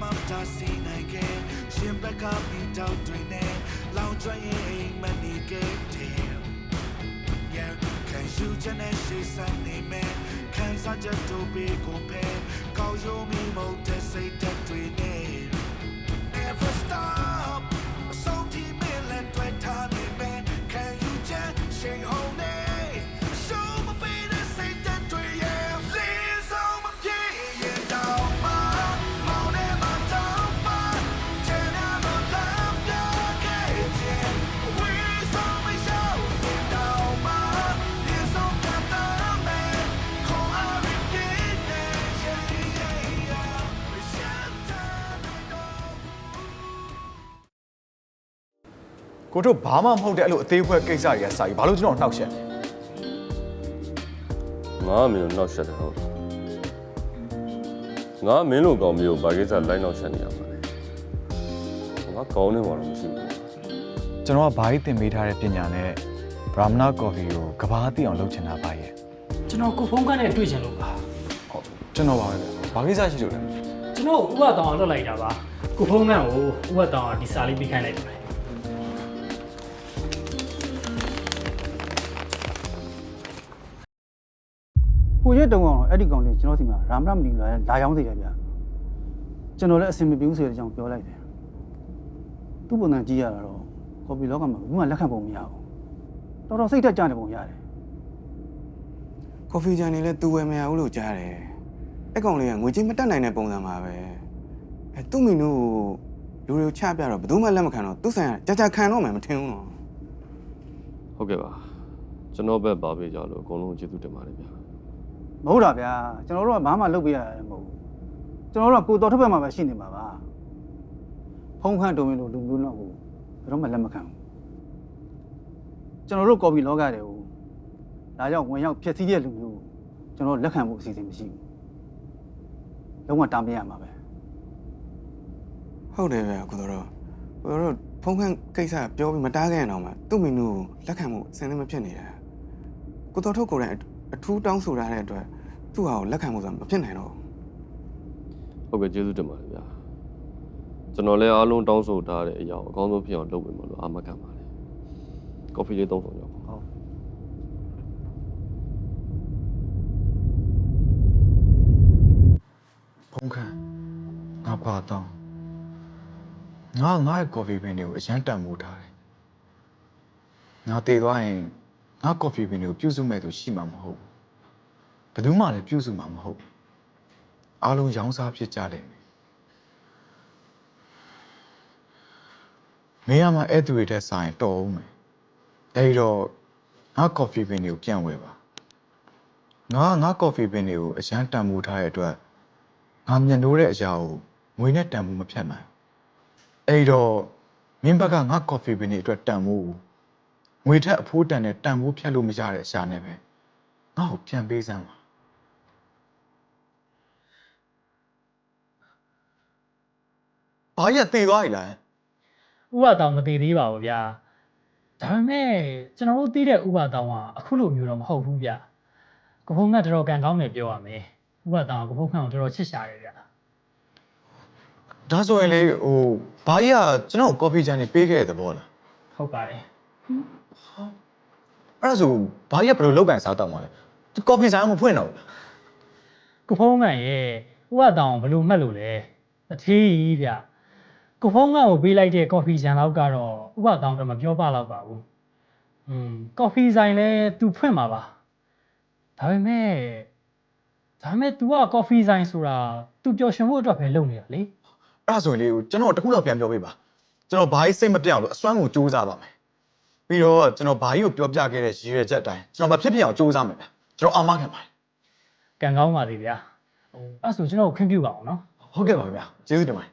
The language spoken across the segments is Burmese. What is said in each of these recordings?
မှမတားဆီးနိုင်ခဲ့ရှင်ဘက်ကမိတောက်တွေနဲ့လောင်ကျွမ်းရင်အိမ်မနေခဲ့တယ် Yeah, can you just say something man? Can I just do big or pay? Call you me more to say that we need. Never ကိုတို့ဘာမှမဟုတ်တဲ့အဲ့လိုအသေးခွဲကိစ္စတွေကစာကြီးဘာလို့ကျွန်တော်နှောက်ရှက်လဲငါကမင်းကိုနှောက်ရှက်တယ်ဟုတ်ငါကမင်းလိုကောင်မျိုးကိုဘာကိစ္စလိုက်နှောက်ရှက်နေရမှာလဲငါကောင်းနေမှာတော့မရှိဘူးကျွန်တော်ကဘာကြီးသင်ပေးထားတဲ့ပညာနဲ့ဗရာမနာကော်ဖီကိုကဘာသိအောင်လုပ်ချင်တာပါရဲ့ကျွန်တော်ကိုဖုန်းကန်းနဲ့တွေ့ချင်လို့ပါဟုတ်ကျွန်တော်ပါပဲဘာကိစ္စရှိလို့လဲကျွန်တော်ဥပတောင်အောင်လွတ်လိုက်တာပါကိုဖုန်းကန်းကိုဥပတောင်အောင်ဒီစာလေးပေးခိုင်းလိုက်ပါတယ် ကိုရက်တုံးအောင်တော့အဲ့ဒီကောင်လေးကျွန်တော်စီမှာရာမရမနီလာလာရောင်းစေတယ်ဗျာကျွန်တော်လည်းအဆင်မပြေဘူးဆိုတဲ့အကြောင်းပြောလိုက်တယ်သူ့ပုံစံကြည့်ရတာတော့ကော်ပီလောကမှာဘူးမှလက်ခံပုံမရဘူးတော်တော်စိတ်တက်ကြတယ်ပုံရတယ်ကော်ဖီဂျန်နေလဲသူဝယ်မရဘူးလို့ကြားတယ်အဲ့ကောင်လေးကငွေကြေးမတက်နိုင်တဲ့ပုံစံပါပဲအဲသူ့မီနူကိုလူတွေကိုချပြတော့ဘယ်သူမှလက်မခံတော့သူ့ဆိုင်ကကြာကြာခံတော့မှမထင်ဘူးနော်ဟုတ်ကဲ့ပါကျွန်တော်ဘက်ပါပေးကြလို့အကုန်လုံးကျေးဇူးတင်ပါတယ်ဗျာ မဟုတ်တာဗျာကျွန်တော်တို့ကဘာမှလုပ်ပေးရတာလည်းမဟုတ်ဘူးကျွန်တော်တို့ကကိုတော်ထုတ်ဘက်မှာပဲရှိနေမှာပါဖုံးခန့်တုံးရင်လို့လူမျိုးတော့ကိုဘယ်တော့မှလက်မခံဘူးကျွန်တော်တို့ကော်ပီလောကတွေကိုဒါကြောင့်ဝင်ရောက်ဖျက်ဆီးတဲ့လူမျိုးကိုကျွန်တော်တို့လက်ခံဖို့အစီအစဉ်မရှိဘူးလုံးဝတားမရမှာပဲဟုတ်တယ်ဗျာကိုတော်တော့ကိုတော်တော့ဖုန်းခန့်ကိစ္စပြောပြီးမတားခဲ့ရင်တော့မှသူ့မီနူကိုလက်ခံမှုအစင်းလည်းမဖြစ်နေတာကိုတော်ထုတ်ကိုယ်တိုင်အထူးတောင်းဆိုထားတဲ့အတွက် သူ့ဟာကိုလက်ခံမှုဆိုတာမဖြစ်နိုင်တော့ဘူးဟုတ်ကဲ့ကျေးဇူးတင်ပါတယ်ဗျာကျွန်တော်လည်းအားလုံးတောင်းဆိုထားတဲ့အရာကိုအကောင်းဆုံးဖြစ်အောင်လုပ်ပေးမလို့အာမခံပါတယ်ကော်ဖီလေးသုံးဆောင်ကြပါဟုတ်ဖုန်းခံငါပါတော့ငါငါ့ရဲ့ကော်ဖီဘင်းတွေကိုအရန်တန်မိုးထားတယ်ငါတည်သွားရင်ငါကော်ဖီဘင်းတွေကိုပြုစုမဲ့သူရှိမှာမဟုတ်ဘူး ဘယ်သူမှလည်းပြုစုမှာမဟုတ်ဘူးအားလုံးရောင်းစားဖြစ်ကြတယ်မင်းကမှအဲ့သူတွေတဲ့ဆိုင်တော်အောင်မယ်အဲဒီတော့ငါကော်ဖီဘင်းတွေကိုပြန်ဝယ်ပါငါငါကော်ဖီဘင်းတွေကိုအရန်တန်မိုးထားတဲ့အတွက်ငါမျက်နှိုးတဲ့အရာကိုငွေနဲ့တန်ဖို့မဖြတ်နိုင်အဲ့တော့မင်းဘက်ကငါကော်ဖီဘင်းတွေအတွက်တန်ဖို့ငွေထက်အဖိုးတန်တဲ့တန်ဖို့ဖြတ်လို့မရတဲ့အရှာနဲ့ပဲငါ့ကိုပြန်ပေးစမ်းပါ ဘာရသေးသွား ਈ လားဥပတောင်မတည်သေးပါဘူးဗျာဒါပေမဲ့ကျွန်တော်တို့သိတဲ့ဥပတောင်ကအခုလိုမျိုးတော့မဟုတ်ဘူးဗျာကိုဖုန်းကတော်တော်ကန်ကောင်းတယ်ပြောရမယ်ဥပတောင်ကကိုဖုန်းကတော်တော်ချစ်ရှာတယ်ဗျာဒါဆိုရင်လေဟိုဘာကြီးကကျွန်တော်ကော်ဖီချန်နေပေးခဲ့တဲ့သဘောလားဟုတ်ပါတယ်အဲ့ဒါဆိုဘာကြီးကဘယ်လိုလောက်ကန်စားတော့မှာလဲကော်ဖီဆိုင်ကမဖွင့်တော့ဘူးလားကိုဖုန်းကရဲ့ဥပတောင်ဘယ်လိုမှတ်လို့လဲအသေးကြီးဗျာ ကိုဖုန်းကကိုပေးလိုက်တဲ့ကော်ဖီဂျန်လောက်ကတော့ဥပတောင်တော့မပြောပါတော့ပါဘူးอืมကော်ဖီဆိုင်လဲ तू ဖွင့်မှာပါဒါပေမဲ့ဒါပေမဲ့ तू ကကော်ဖီဆိုင်ဆိုတာ तू ပျော်ရွှင်ဖို့အတွက်ပဲလုပ်နေတာလေ အဲ့ဒါဆိုရင်လေကျွန်တော်တခုတော့ပြန်ပြောပေးပါကျွန်တော်ဘာကြီးစိတ်မပြောင်းလို့အစွမ်းကိုစူးစမ်းပါမယ်ပြီးတော့ကျွန်တော်ဘာကြီးကိုပြောပြခဲ့တဲ့ရည်ရွယ်ချက်အတိုင်းကျွန်တော်မဖြစ်ဖြစ်အောင်စူးစမ်းမယ်ဗျကျွန်တော်အာမခံပါတယ် ကံကောင်းပါသေးဗျာဟိုအဲ့ဆိုကျွန်တော်ကိုခွင့်ပြုပါအောင်နော် ဟုတ်ကဲ့ပါဗျာကျေးဇူးတင်ပါတယ်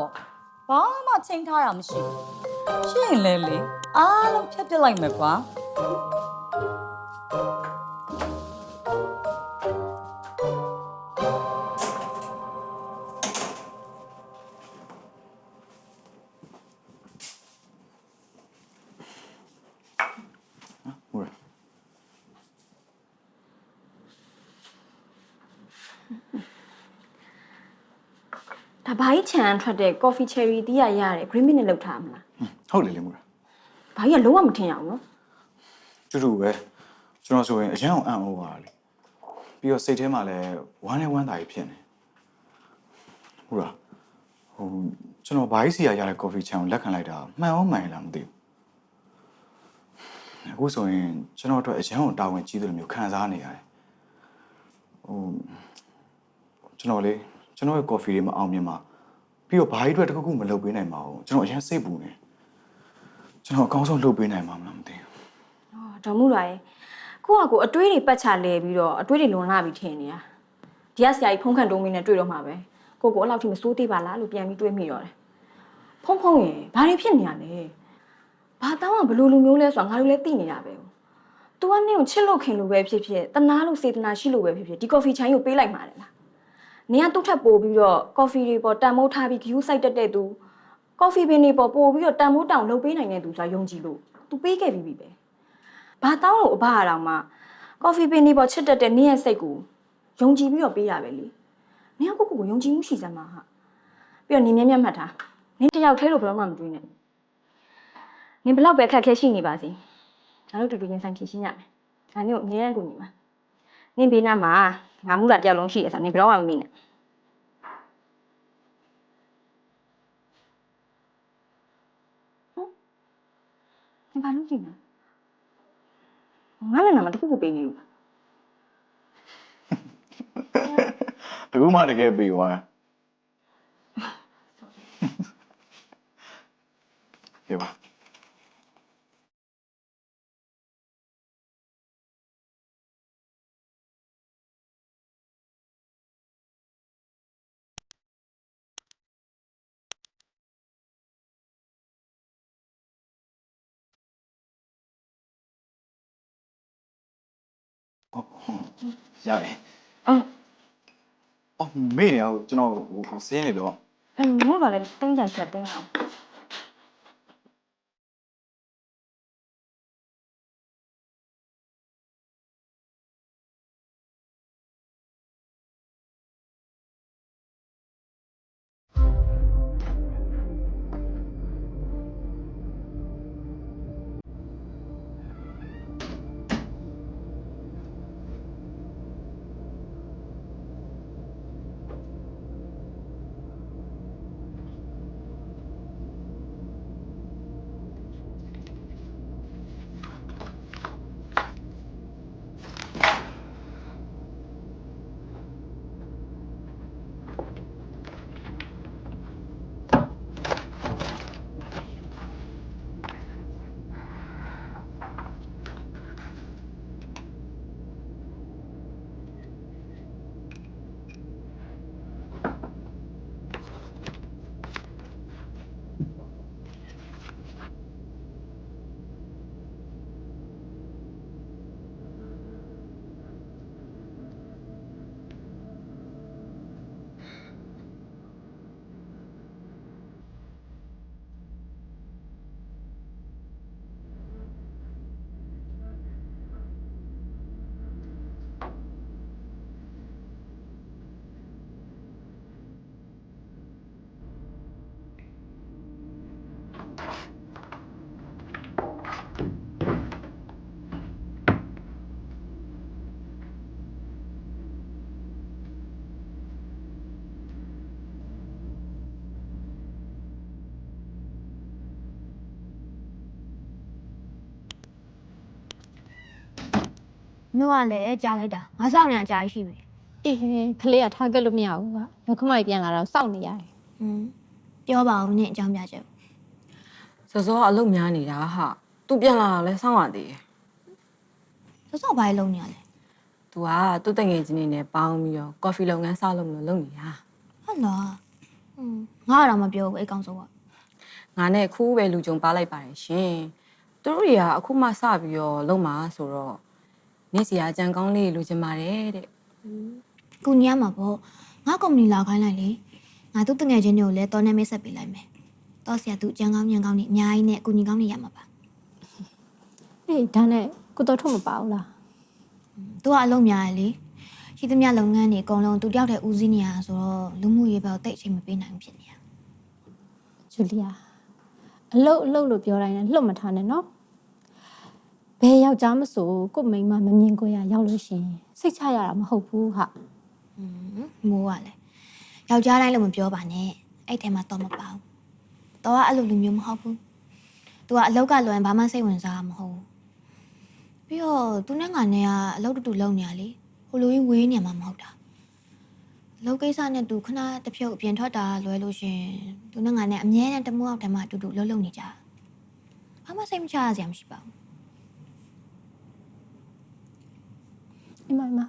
ပေါ့ဘာမှချိန်ထားတာမရှိဘူးရှင်းလဲလေအားလုံးဖြတ်ပြစ်လိုက်မယ်ကွာဟုတ်လား ဒါဘာကြီးခြံထွက်တဲ့ coffee cherry တီးရရတယ် green mint နဲ့လောက်ထားမလားဟုတ်တယ်လေမူလားဘာကြီးကလုံးဝမထင်ရဘူးနော်တူတူပဲကျွန်တော်ဆိုရင်အရန်အောင်အံ့ဩပါလေပြီးတော့စိတ်ထဲမှာလည်းဝမ်းနဲ့ဝမ်းသာကြီးဖြစ်နေဟုတ်လားဟိုကျွန်တော်ဘာကြီးစီရရတဲ့ coffee ချန်ကိုလက်ခံလိုက်တာမှန်အောင်မှန်လားမသိဘူးအခုဆိုရင်ကျွန်တော်အတွက်အရန်အောင်တာဝန်ကြီးတယ်လို့မျိုးခံစားနေရတယ်ဟိုကျွန်တော်လေ ကျွန်တော်ရဲ့ coffee တွေမအောင်မြင်ပါပြီးတော့ဘာကြီးအတွက်တစ်ခုခုမလုပ်ပေးနိုင်ပါဘူးကျွန်တော်အရန်စိတ်ပူနေကျွန်တော်အကောင်းဆုံးလုပ်ပေးနိုင်မှာမလားမသိဘူးဟောဒေါ်မှုလာရဲ့ကိုကကိုအတွေးတွေပတ်ချလဲပြီးတော့အတွေးတွေလွန်လာပြီးထင်နေတာဒီကဆရာကြီးဖုန်းခန့်တုံးမင်းနဲ့တွေ့တော့မှာပဲကိုကိုအဲ့လောက်ထိမစိုးသေးပါလားလို့ပြန်ပြီးတွေးမိတော့တယ်ဖုန်းဖုန်းရဲ့ဘာတွေဖြစ်နေရလဲဘာတောင်းကဘလို့လူမျိုးလဲဆိုတာငါတို့လည်းသိနေတာပဲ။ तू ကနင့်ကိုချစ်လို့ခင်လို့ပဲဖြစ်ဖြစ်တနာလို့စေတနာရှိလို့ပဲဖြစ်ဖြစ်ဒီ coffee ချိုင်းကိုပေးလိုက်မှာလေလား။ နင်ကသူ့ထပ်ပို့ပြီးတော့ coffee တွေပေါ်တန်မိုးထားပြီး view site တက်တဲ့သူ coffee ပင်တွေပေါ်ပို့ပြီးတော့တန်မိုးတောင်လုပ်ပေးနိုင်တဲ့သူဆိုတာယုံကြည်လို့ तू ပေးခဲ့ပြီးပြီပဲ။ဘာတောင်းလို့အဘအတော်မှ coffee ပင်တွေပေါ်ချစ်တက်တဲ့နင့်ရဲ့စိတ်ကိုယုံကြည်ပြီးတော့ပေးရပဲလေ။နင်ကကိုကိုကိုယုံကြည်မှုရှိစမ်းပါဟာ။ပြီးတော့နင်မြဲမြဲမှတ်ထား။နင်တယောက်တည်းလို့ဘယ်တော့မှမတွေးနဲ့။နင်ဘလောက်ပဲခက်ခဲရှိနေပါစေ။ငါတို့တူတူချင်းဆိုင်ဖြည့်ရှင်းရမယ်။ဒါနင်ကိုအမြဲတမ်းကူညီမှာ။ နင်ဘေးနားမှာငါမှုလာတယောက်လုံးရှိရဆိုနင်ဘယ်တော့မှမမိနဲ့။ဟမ်။နင်ဘာလုပ်ကြည့်လဲ။ငါလည်းငါမတခုခုပေးနေလို့အခုမှတကယ်ပြီးသွားရပါ ရတယ်အော်အော်မေ့နေအောင်ကျွန်တော်ဟိုစင်းနေတော့အဲ့မို့ကလည်းတင်းကြချက်တင်းအောင် မြို့ကလည်းကြားလိုက်တာငါစောင့်နေအကြာကြီးရှိပြီအေးကလေးကထားခဲ့လို့မရဘူးကဘခမိုက်ပြန်လာတော့စောင့်နေရတယ်ဟွန်းပြောပါဦးနင့်အကြောင်းပြချက်စောစောကအလုပ်များနေတာဟာသူပြန်လာတာလဲစောင့်ရသေးတယ်စောစောဘာလို့လုံနေရလဲသူကသူ့တငယ်ချင်းနေနဲ့ပေါင်းပြီးတော့ကော်ဖီလုပ်ငန်းစလုပ်မလို့လုပ်နေတာဟုတ်လားဟอืมငါကတော့မပြောဘူးအဲ့ကောင်ဆိုကငါနဲ့အခုပဲလူကြုံပါလိုက်ပါတယ်ရှင်သူတို့တွေကအခုမှစပြီးတော့လုံမှာဆိုတော့ နေ့စီအကြံကောင်းလေးလူချင်ပါတယ်တဲ့ကူညီရမှာပေါ့ငါကုမ္ပဏီလာခိုင်းလိုက်လေငါသူ့တငယ်ချင်းတွေကိုလည်းတော်နေမိတ်ဆက်ပေးလိုက်မယ်တော့ဆရာသူကြံကောင်းညံကောင်းနေအများကြီးနဲ့အကူညီကောင်းနေရမှာပါအေးဒါနဲ့ကိုတော်ထုတ်မပါဘူးလားသူကအလုံးများတယ်လေရှိသမျှလုပ်ငန်းတွေအကုန်လုံးသူတယောက်တည်းဦးစီးနေရတာဆိုတော့လူမှုရေးဘက်ကိုတိတ်အချိန်မပေးနိုင်ဘူးဖြစ်နေရဂျူလီယာအလုတ်အလုတ်လို့ပြောတိုင်းလည်းလှုပ်မထားနဲ့နော် ဘယ်ယောက်ျားမဆိုကို့မိန်းမမမြင်ကိုရရောက်လို့ရှရင်စိတ်ချရတာမဟုတ်ဘူးဟာอืมမိုးကလည်းယောက်ျားတိုင်းလို့မပြောပါနဲ့အဲ့ထဲမှာတော့မပါဘူးတော့ကအဲ့လိုလူမျိုးမဟုတ်ဘူးသူကအလောက်ကလွန်ဘာမှစိတ်ဝင်စားမှာမဟုတ်ဘူးပြီးတော့သူနဲ့ငါနဲ့ကအလောက်တူတူလုံနေရလေဟိုလိုကြီးဝေးနေမှာမဟုတ်တာအလောက်ကိစ္စနဲ့သူခဏတစ်ဖြုတ်အပြင်ထွက်တာလွယ်လို့ရှရင်သူနဲ့ငါနဲ့အမြဲတမ်းတမိုးအောက်တည်းမှာအတူတူလှုပ်လှုပ်နေကြဘာမှစိတ်မချရစရာမရှိပါဘူး အမအမ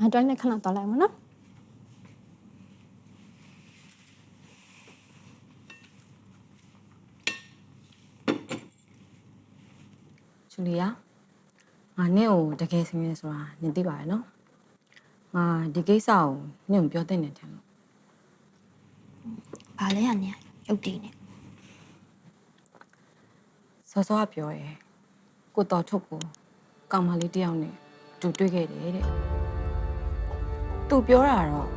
ငါတိုင်းနဲ့ခဏသွားလိုက်မနော်ဂျူလီယာငါနဲ့ကိုတကယ်ဆင်းရဲဆိုတာနင်သိပါရဲ့နော်ငါဒီကိစ္စကိုနင့်ကိုပြောတဲ့နေတယ်လို့ဘာလဲရနေရုပ်တည်နေစောစောကပြောရဲကိုတော်ထုတ်ကိုကောင်မလေးတယောက်နဲ့ အတူတွေ့ခဲ့တယ်တဲ့သူပြောတာတော့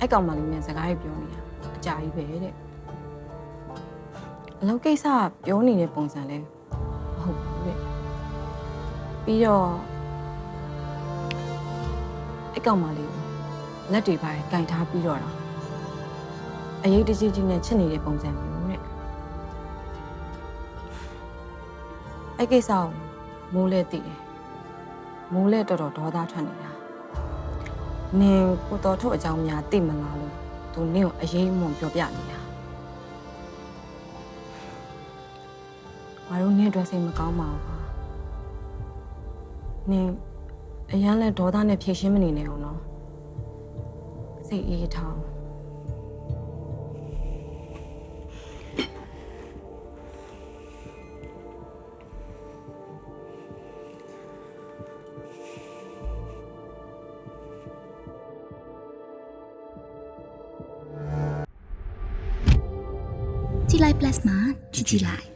အဲ့ကောင်မလေးနဲ့စကားကြီးပြောနေတာအကြာကြီးပဲတဲ့အလုပ်ကိစ္စကပြောနေတဲ့ပုံစံလဲမဟုတ်ဘူးတဲ့ပြီးတော့အဲ့ကောင်မလေးကိုလက်တွေပိုင်းကင်ထားပြီးတော့တာအရေးတကြီးကြီးနဲ့ချစ်နေတဲ့ပုံစံမျိုးတဲ့အဲ့ကိစ္စကိုမိုးလဲတည်တယ် မိုးလဲတော်တော်ဒေါသထွက်နေတာနင်ကိုတော်ထုတ်အကြောင်းများသိမလားလို့သူနင့်ကိုအရေးမွန်ပြောပြနေတာဘာလို့နင့်အတွက်စိတ်မကောင်းပါဘူးကွာနင်အရန်လဲဒေါသနဲ့ဖြည့်ရှင်းမနေနဲ့အောင်နော်စိတ်အေးထော င်းကြ